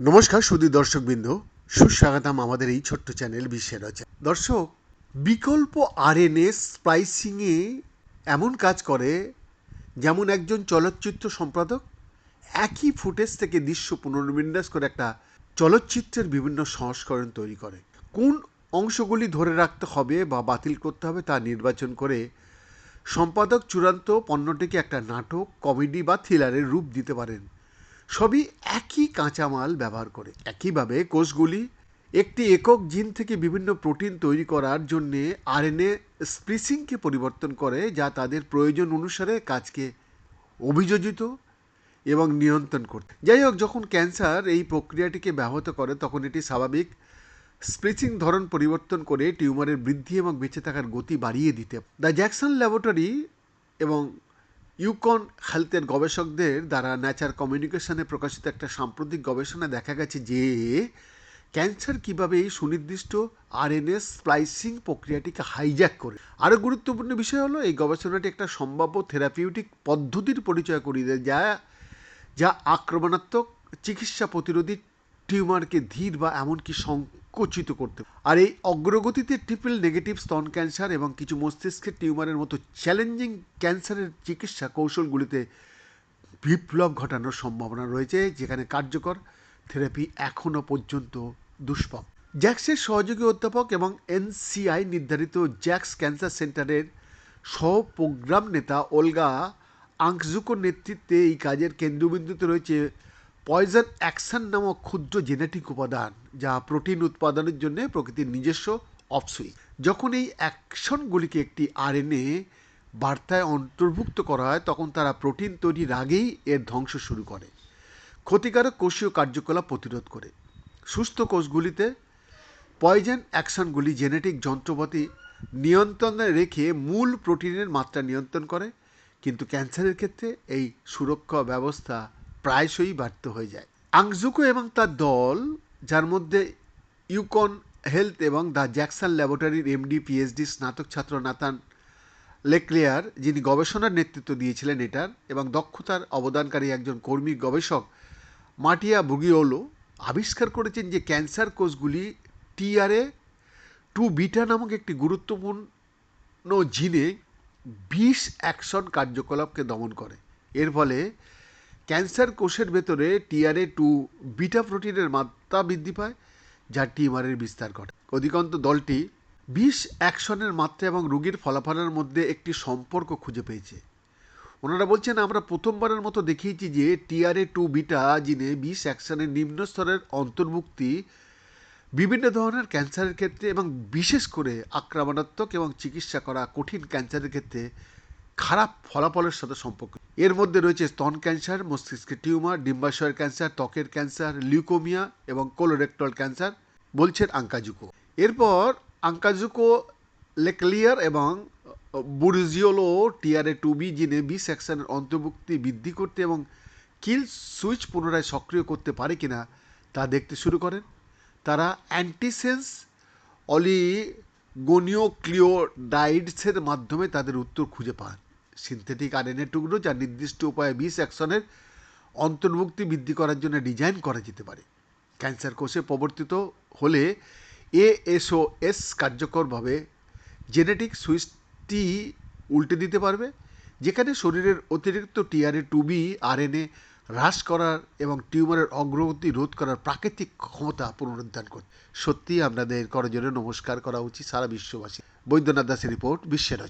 নমস্কার সুদী দর্শকবৃন্দ, সুস্বাগতম আমাদের এই ছোট্ট চ্যানেল বিশ্বের দর্শক, বিকল্প আর আরএনএ স্প্লাইসিংয়ে এমন কাজ করে, যেমন একজন চলচ্চিত্র সম্পাদক একই ফুটেজ থেকে দৃশ্য পুনর্বিন্যাস করে একটা চলচ্চিত্রের বিভিন্ন সংস্করণ তৈরি করে। কোন অংশগুলি ধরে রাখতে হবে বা বাতিল করতে হবে তা নির্বাচন করে সম্পাদক চূড়ান্ত পণ্যটিকে একটা নাটক, কমেডি বা থ্রিলারের রূপ দিতে পারেন। সবই একই কাঁচামাল ব্যবহার করে। একইভাবে কোষগুলি একটি একক জিন থেকে বিভিন্ন প্রোটিন তৈরি করার জন্যে আরএনএ স্প্লিসিংকে পরিবর্তন করে, যা তাদের প্রয়োজন অনুসারে কাজকে অভিযোজিত এবং নিয়ন্ত্রণ করতে। যাই হোক, যখন ক্যান্সার এই প্রক্রিয়াটিকে ব্যাহত করে, তখন এটি স্বাভাবিক স্প্লিচিং ধরন পরিবর্তন করে টিউমারের বৃদ্ধি এবং বেঁচে থাকার গতি বাড়িয়ে দিতে। দ্য জ্যাকসন ল্যাবরেটরি এবং ইউকন হেলথের গবেষকদের দ্বারা ন্যাচার কমিউনিকেশনে প্রকাশিত একটা সাম্প্রতিক গবেষণায় দেখা গেছে যে, ক্যান্সার কীভাবে এই সুনির্দিষ্ট আরএনএস স্প্লাইসিং প্রক্রিয়াটিকে হাইজ্যাক করে। আরও গুরুত্বপূর্ণ বিষয় হলো, এই গবেষণাটি একটা সম্ভাব্য থেরাপিউটিক পদ্ধতির পরিচয় করিয়ে দেয়, যা যা আক্রমণাত্মক চিকিৎসা প্রতিরোধী টিউমারকে ধীর বা এমনকি সংকুচিত করতে আর এই অগ্রগতিতে ট্রিপল নেগেটিভ স্তন ক্যান্সার এবং কিছু মস্তিষ্কের টিউমারের মতো চ্যালেঞ্জিং ক্যান্সারের চিকিৎসা কৌশলগুলিতে বিপ্লব ঘটানোর সম্ভাবনা রয়েছে, যেখানে কার্যকর থেরাপি এখনও পর্যন্ত দুষ্পক জ্যাক্সের সহযোগী অধ্যাপক এবং এনসিআই নির্ধারিত জ্যাক্স ক্যান্সার সেন্টারের সহ প্রোগ্রাম নেতা ওলগা আংকজুকোর নেতৃত্বে এই কাজের কেন্দ্রবিন্দুতে রয়েছে পয়জন অ্যাকশন নামক ক্ষুদ্র জেনেটিক উপাদান যা প্রোটিন উৎপাদনের জন্য প্রকৃতির নিজস্ব অপসুই যখন এই অ্যাকশনগুলিকে একটি আরএনএ বার্তায় অন্তর্ভুক্ত করা হয়, তখন তারা প্রোটিন তৈরির আগেই এর ধ্বংস শুরু করে। ক্ষতিকারক কোষীয় কার্যকলাপ প্রতিরোধ করে। সুস্থ কোষগুলিতে পয়জন অ্যাকশনগুলি জেনেটিক যন্ত্রপাতি নিয়ন্ত্রণে রেখে মূল প্রোটিনের মাত্রা নিয়ন্ত্রণ করে, কিন্তু ক্যান্সারের ক্ষেত্রে এই সুরক্ষা ব্যবস্থা প্রায়শই ব্যর্থ হয়ে যায়। আংজুকো এবং তার দল, যার মধ্যে ইউকন হেলথ এবং দ্য জ্যাকসন ল্যাবরেটরির এমডি পিএইচডি স্নাতক ছাত্র নাতান লেক্লেয়ার, যিনি গবেষণার নেতৃত্ব দিয়েছিলেন এটার, এবং দক্ষতার অবদানকারী একজন কর্মী গবেষক মাটিয়া বুগিওলো আবিষ্কার করেছেন যে ক্যান্সার কোষগুলি টিআরএ টু বিটা নামক একটি গুরুত্বপূর্ণ জিনে বিষ অ্যাকশন কার্যকলাপকে দমন করে। এর ফলে ক্যান্সার কোষের ভেতরে টিআরএ টু বিটা প্রোটিনের মাত্রা বৃদ্ধি পায়, যা টিউমারের বিস্তার ঘটে অধিকন্ত দলটি বিষ অ্যাকশনের মাত্রা এবং রোগীর ফলাফলের মধ্যে একটি সম্পর্ক খুঁজে পেয়েছে। ওনারা বলছেন, আমরা প্রথমবারের মতো দেখিয়েছি যে টিআরএ টু বিটা জিনে বিষ অ্যাকশনের নিম্ন স্তরের অন্তর্ভুক্তি বিভিন্ন ধরনের ক্যান্সারের ক্ষেত্রে এবং বিশেষ করে আক্রমণাত্মক এবং চিকিৎসা করা কঠিন ক্যান্সারের ক্ষেত্রে খারাপ ফলাফলের সাথে সম্পর্ক এর মধ্যে রয়েছে স্তন ক্যান্সার মস্তিষ্কের টিউমার ডিম্বাশয়ের ক্যান্সার, ত্বকের ক্যান্সার, লিউকোমিয়া এবং কোলোরেক্টল ক্যান্সার, বলছেন আঙ্কাজুকো। এরপর আঙ্কাজুকো, লেকলিয়ার এবং বুরজিওলো টিআরএ টু বি জিনে বি সেকশনের অন্তর্ভুক্তি বৃদ্ধি করতে এবং কিল সুইচ পুনরায় সক্রিয় করতে পারে কিনা তা দেখতে শুরু করেন। তারা অ্যান্টিসেন্স অলিগোনিওক্লিওডাইডসের মাধ্যমে তাদের উত্তর খুঁজে পান। সিনথেটিক আরএনএ টুকরো যা নির্দিষ্ট উপায়ে বিষ অ্যাকশনের অন্তর্ভুক্তি বৃদ্ধি করার জন্য ডিজাইন করা যেতে পারে। ক্যান্সার কোষে প্রবর্তিত হলে এএসওএস কার্যকরভাবে জেনেটিক সুইচটি উল্টে দিতে পারবে, যেখানে শরীরের অতিরিক্ত টিআরএ টু বি আরএনএ হ্রাস করার এবং টিউমারের অগ্রগতি রোধ করার প্রাকৃতিক ক্ষমতা পুনরুদ্ধার করে সত্যি আপনাদের করজোরে নমস্কার করা উচিত সারা বিশ্ববাসী। বৈদ্যনাথ দাসের রিপোর্ট বিশ্বের